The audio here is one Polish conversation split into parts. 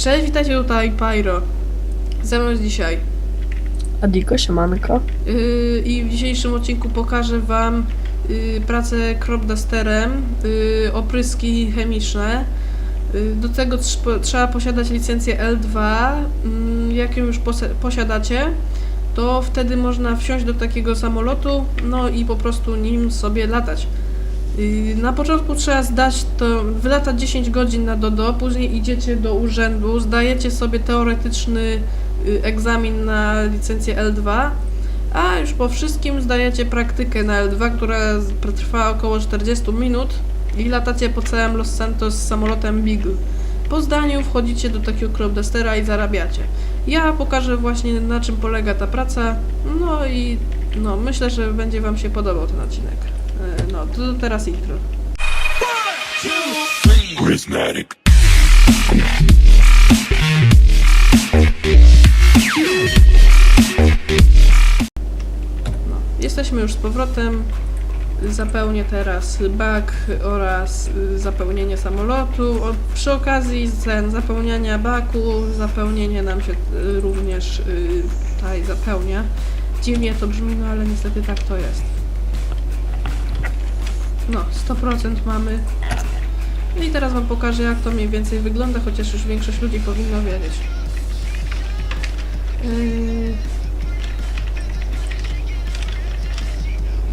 Cześć, witajcie tutaj Pyro. Ze mną jest dzisiaj. Adiko, siemanko. Yy, I w dzisiejszym odcinku pokażę Wam yy, pracę cropdusterem, yy, opryski chemiczne. Yy, do tego trz- trzeba posiadać licencję L2. Yy, jak ją już posiadacie, to wtedy można wsiąść do takiego samolotu, no i po prostu nim sobie latać. Na początku trzeba zdać to, wylatać 10 godzin na Dodo, później idziecie do urzędu, zdajecie sobie teoretyczny y, egzamin na licencję L2, a już po wszystkim zdajecie praktykę na L2, która trwa około 40 minut i latacie po całym Los Santos z samolotem Beagle. Po zdaniu wchodzicie do takiego cropdustera i zarabiacie. Ja pokażę właśnie na czym polega ta praca, no i no, myślę, że będzie Wam się podobał ten odcinek. No, to teraz intro. Charismatic. No, jesteśmy już z powrotem. Zapełnię teraz bak oraz zapełnienie samolotu. O, przy okazji ten zapełniania baku, zapełnienie nam się y, również y, tutaj zapełnia. Dziwnie to brzmi, no ale niestety tak to jest. No, 100% mamy. No I teraz Wam pokażę, jak to mniej więcej wygląda, chociaż już większość ludzi powinno wiedzieć. Yy...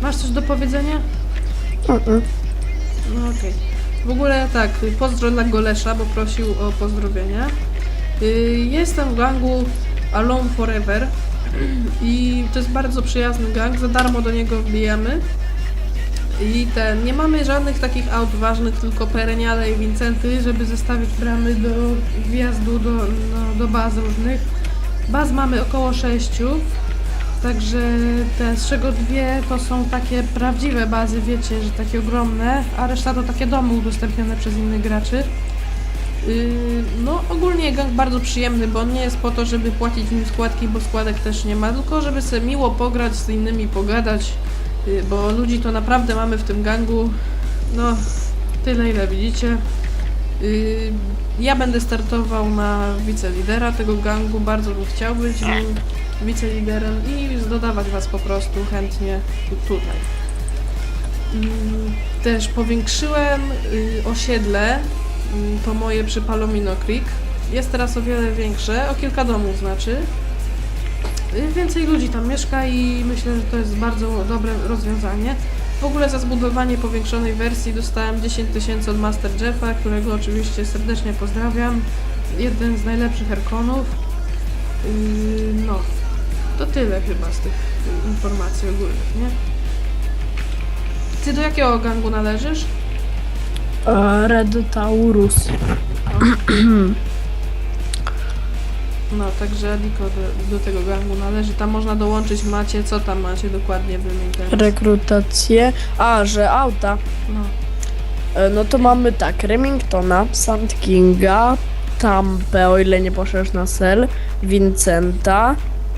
Masz coś do powiedzenia? No okej. W ogóle tak, pozdro dla Golesza, bo prosił o pozdrowienia. Y, Jestem w gangu Alone Forever i to jest bardzo przyjazny gang, za darmo do niego wbijamy. I ten, nie mamy żadnych takich aut ważnych, tylko Pereniale i Vincenty, żeby zestawić bramy do wjazdu do, no, do baz różnych. Baz mamy około sześciu. Także te, z czego dwie to są takie prawdziwe bazy, wiecie, że takie ogromne, a reszta to takie domy udostępnione przez innych graczy. Yy, no ogólnie gang bardzo przyjemny, bo nie jest po to, żeby płacić w nim składki, bo składek też nie ma, tylko żeby sobie miło pograć z innymi, pogadać, bo ludzi to naprawdę mamy w tym gangu, no tyle ile widzicie. Yy, ja będę startował na wicelidera tego gangu, bardzo bym chciał być nim wiceliderem i dodawać Was po prostu chętnie tu- tutaj. Mm, Też powiększyłem y, osiedle, to moje przy Palomino Creek. Jest teraz o wiele większe, o kilka domów znaczy. Y, Więcej ludzi tam mieszka i myślę, że to jest bardzo dobre rozwiązanie. W ogóle za zbudowanie powiększonej wersji dostałem 10 tysięcy od Master Jeffa, którego oczywiście serdecznie pozdrawiam. Jeden z najlepszych Erkonów. Yy, no, to tyle chyba z tych y, informacji ogólnych, nie? Ty do jakiego gangu należysz? E, Red Taurus. No, także Adiko do, do tego gangu należy. Tam można dołączyć, macie, co tam macie dokładnie, wymień teraz. Rekrutację. A, że auta. No, E, No to mamy tak, Remingtona, Sand Kinga, Tampę, o ile nie poszedł na sel, Vincenta.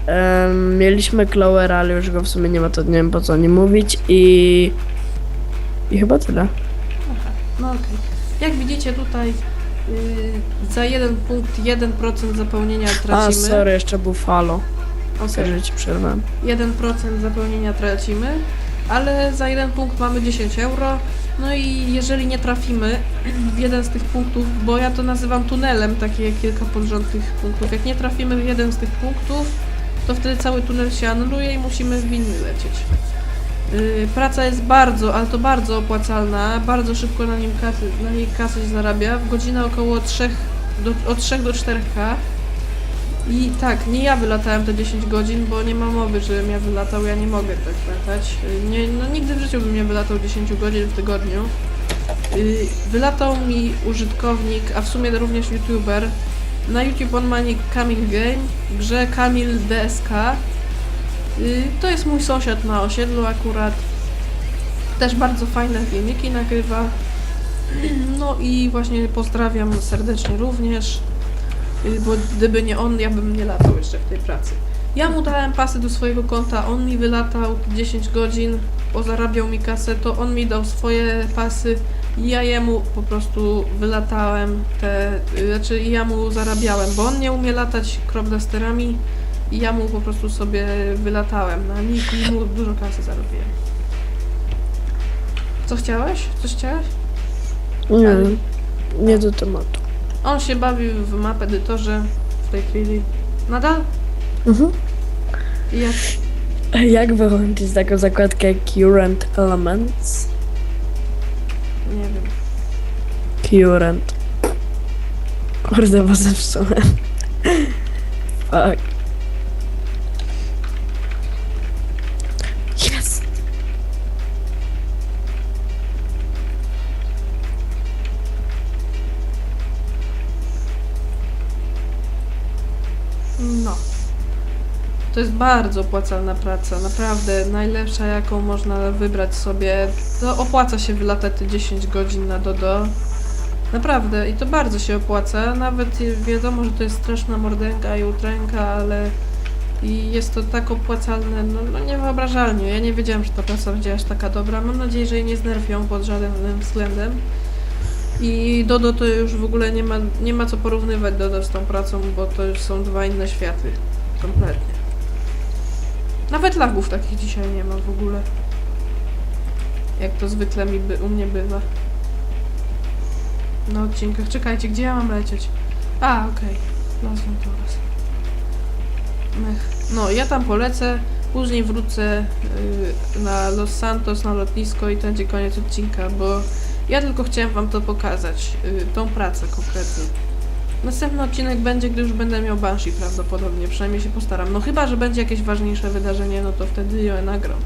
em, mieliśmy Clowera, ale już go w sumie nie ma, to nie wiem po co nie mówić. I... I chyba tyle. aha, no okej. Jak widzicie tutaj za jeden punkt 1% zapełnienia A, tracimy. sorry, jeszcze Buffalo. Okej. Sorry, że ci przerwałem. 1% zapełnienia tracimy, ale za jeden punkt mamy 10 euro. No i jeżeli nie trafimy w jeden z tych punktów, bo ja to nazywam tunelem, takie kilka podrządnych punktów, jak nie trafimy w jeden z tych punktów, to wtedy cały tunel się anuluje i musimy w inny lecieć. Yy, praca jest bardzo, ale to bardzo opłacalna, bardzo szybko na, nim kasy, na niej kasę się zarabia, w godzinę około 3 do, od 3 do 4K. I tak, nie ja wylatałem te 10 godzin, bo nie ma mowy, żebym ja wylatał, ja nie mogę tak latać. Y, Nie, no nigdy w życiu bym nie wylatał 10 godzin w tygodniu. Y, Wylatał mi użytkownik, a w sumie również youtuber. Na YouTube on ma nick Kamil Game, grze Kamil DSK. Y, To jest mój sąsiad na osiedlu akurat. Też bardzo fajne filmiki nagrywa. No i właśnie pozdrawiam serdecznie również. Y, bo gdyby nie on, ja bym nie latał jeszcze w tej pracy. Ja mu dałem pasy do swojego konta, on mi wylatał 10 godzin, pozarabiał mi kasę, to on mi dał swoje pasy, I ja jemu po prostu wylatałem te, y, znaczy ja mu zarabiałem, bo on nie umie latać crop-dusterami i ja mu po prostu sobie wylatałem na nich i mu dużo kasy zarobiłem. Co chciałeś? Coś chciałeś? Nie, nie do tematu. On się bawił w map edytorze w tej chwili. Nadal? Mhm. I jak Jak wyłączyć taką zakładkę Current Elements? nie wiem. Current. Kurde, bo zepsułem. Fuck. To jest bardzo opłacalna praca, naprawdę najlepsza jaką można wybrać sobie. To opłaca się wylatać te 10 godzin na Dodo. Naprawdę i to bardzo się opłaca. Nawet wiadomo, że to jest straszna mordęga i utręka, ale i jest to tak opłacalne, no, no niewyobrażalnie. Ja nie wiedziałam, że ta praca będzie aż taka dobra. Mam nadzieję, że jej nie znerwią pod żadnym względem. I Dodo to już w ogóle nie ma, nie ma co porównywać Dodo z tą pracą, bo to już są dwa inne światy. Kompletnie. Nawet lagów takich dzisiaj nie ma w ogóle. Jak to zwykle mi by, u mnie bywa. Na odcinkach. Czekajcie, gdzie ja mam lecieć? A, okej. Las Venturas. Mech. No, ja tam polecę. Później wrócę y, na Los Santos, na lotnisko i to będzie koniec odcinka, bo ja tylko chciałem wam to pokazać. Y, tą pracę konkretnie. Następny odcinek będzie, gdy już będę miał Banshee prawdopodobnie, przynajmniej się postaram. No chyba, że będzie jakieś ważniejsze wydarzenie, no to wtedy je nagram.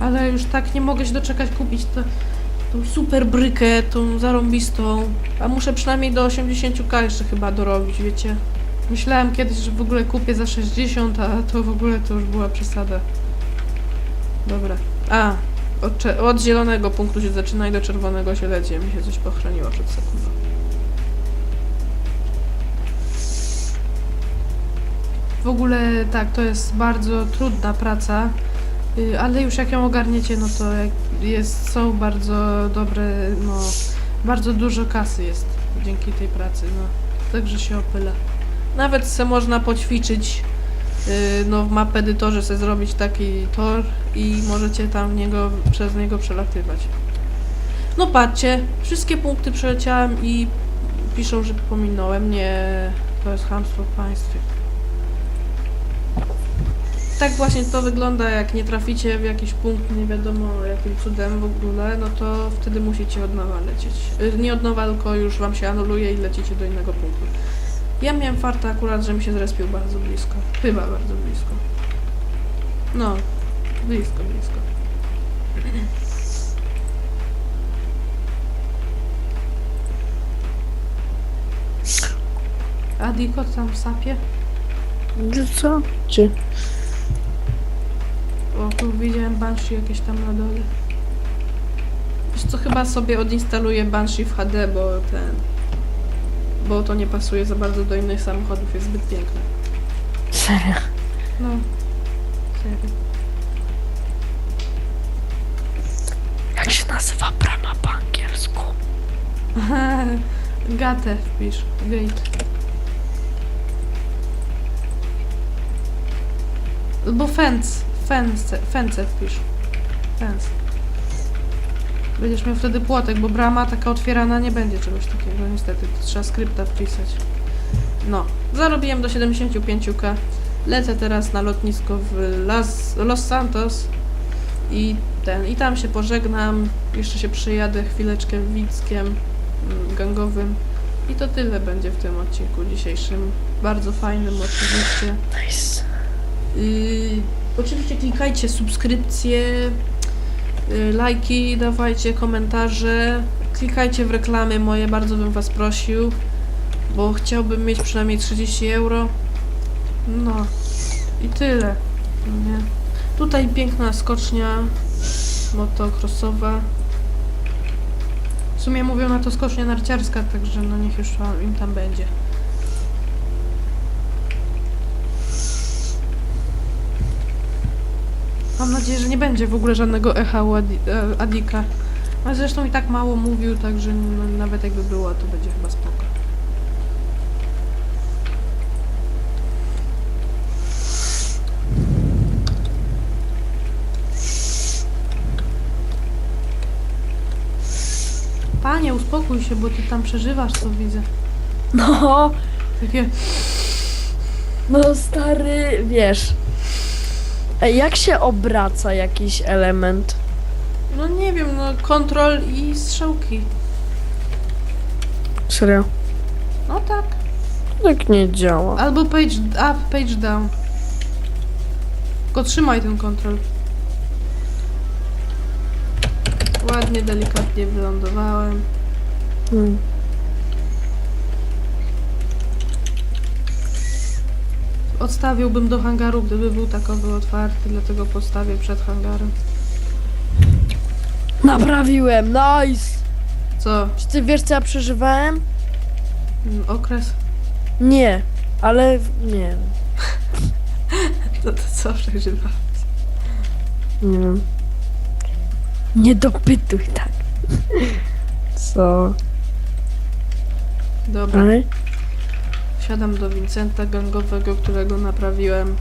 Ale już tak nie mogę się doczekać kupić tą super brykę, tą zarąbistą. A muszę przynajmniej do 80k jeszcze chyba dorobić, wiecie. Myślałem kiedyś, że w ogóle kupię za 60, a to w ogóle to już była przesada. Dobra. A, od, od zielonego punktu się zaczyna i do czerwonego się leci. Mi się coś pochroniło przed sekundą. W ogóle tak, to jest bardzo trudna praca, y, ale już jak ją ogarniecie, no to jest, są bardzo dobre, no bardzo dużo kasy jest dzięki tej pracy, no także się opyla. Nawet se można poćwiczyć, y, no w map edytorze sobie zrobić taki tor i możecie tam niego, przez niego przelatywać. No patrzcie, wszystkie punkty przeleciałem i piszą, że pominąłem. Nie, to jest hamstwo w państwie. Tak właśnie to wygląda, jak nie traficie w jakiś punkt, nie wiadomo jakim cudem w ogóle, no to wtedy musicie od nowa lecieć. Y, Nie od nowa, tylko już wam się anuluje i lecicie do innego punktu. Ja miałem farta akurat, że mi się zrespił bardzo blisko. Chyba bardzo blisko. No, blisko, blisko. Adiko tam sapie? Co? Czy? O, tu widziałem Banshee jakieś tam na dole. Wiesz co, chyba sobie odinstaluję Banshee w HD, bo ten... Bo to nie pasuje za bardzo do innych samochodów, jest zbyt piękne. Serio? No. Serio. Jak się nazywa brama po angielsku? Gatę wpisz. Gate. Albo fence. Fence. Fence wpisz. Fence. Będziesz miał wtedy płotek, bo brama taka otwierana nie będzie czegoś takiego, niestety. To trzeba skrypta wpisać. No. Zarobiłem do 75k. Lecę teraz na lotnisko w Las, Los Santos i ten, i tam się pożegnam. Jeszcze się przyjadę chwileczkę Wickiem mm, gangowym. I to tyle będzie w tym odcinku dzisiejszym. Bardzo fajnym oczywiście. Nice. Yy, oczywiście klikajcie subskrypcje, yy, lajki, dawajcie komentarze, klikajcie w reklamy moje, bardzo bym was prosił, bo chciałbym mieć przynajmniej 30 euro. No i tyle. Nie? Tutaj piękna skocznia motocrossowa. W sumie mówią na to skocznia narciarska, także no niech już im tam będzie. Mam nadzieję, że nie będzie w ogóle żadnego echa u Adi- e, Adika, A zresztą i tak mało mówił, także nawet jakby było, to będzie chyba spoko. Panie, uspokój się, bo ty tam przeżywasz, co widzę. No, Takie, no stary, wiesz. Ej, jak się obraca jakiś element? no nie wiem, no kontrol i strzałki. Serio? No tak. Tak nie działa. Albo page up, page down. Tylko trzymaj ten kontrol. Ładnie, delikatnie wylądowałem. Hmm. Odstawiłbym do hangaru, gdyby był takowy otwarty, dlatego postawię przed hangarem. Naprawiłem, nice! Co? Czy ty wiesz co ja przeżywałem? Mm, Okres? Nie, ale w- nie wiem. To, to co przeżywa? Nie wiem. Nie dopytuj tak. Co? Dobra, Ale? Wsiadam do Vincenta gangowego, którego naprawiłem.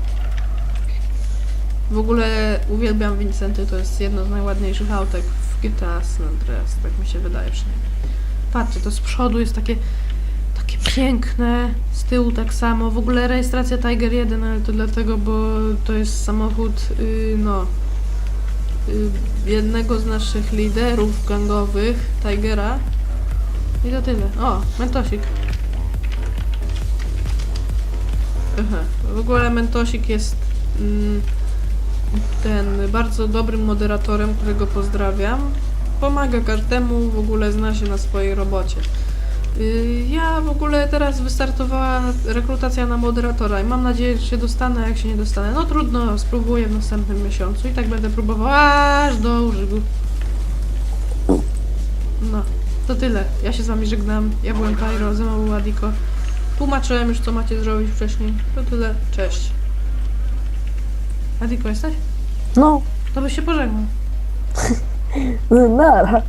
W ogóle uwielbiam Vincenty, to jest jedno z najładniejszych autek w GTA San Andreas, tak mi się wydaje przynajmniej. Patrzcie, to z przodu jest takie, takie piękne, z tyłu tak samo. W ogóle rejestracja Tiger 1, ale to dlatego, bo to jest samochód, yy, no, yy, jednego z naszych liderów gangowych, Tigera. I to tyle. O, mentosik. W ogóle mentosik jest mm, ten bardzo dobrym moderatorem, którego pozdrawiam. Pomaga każdemu, w ogóle zna się na swojej robocie. Y, Ja w ogóle teraz wystartowała rekrutacja na moderatora i mam nadzieję, że się dostanę, a jak się nie dostanę, no trudno, spróbuję w następnym miesiącu i tak będę próbowała aż do użygu. No, to tyle. Ja się z wami żegnam. Ja byłem Pyro, ze mną był Adiko. Tłumaczyłem już, co macie zrobić wcześniej. To tyle. Cześć. Adiko, jesteś? No, To byś się pożegnał. nara.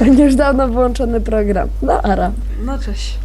Będzie już dawno wyłączony program. Nara. No cześć.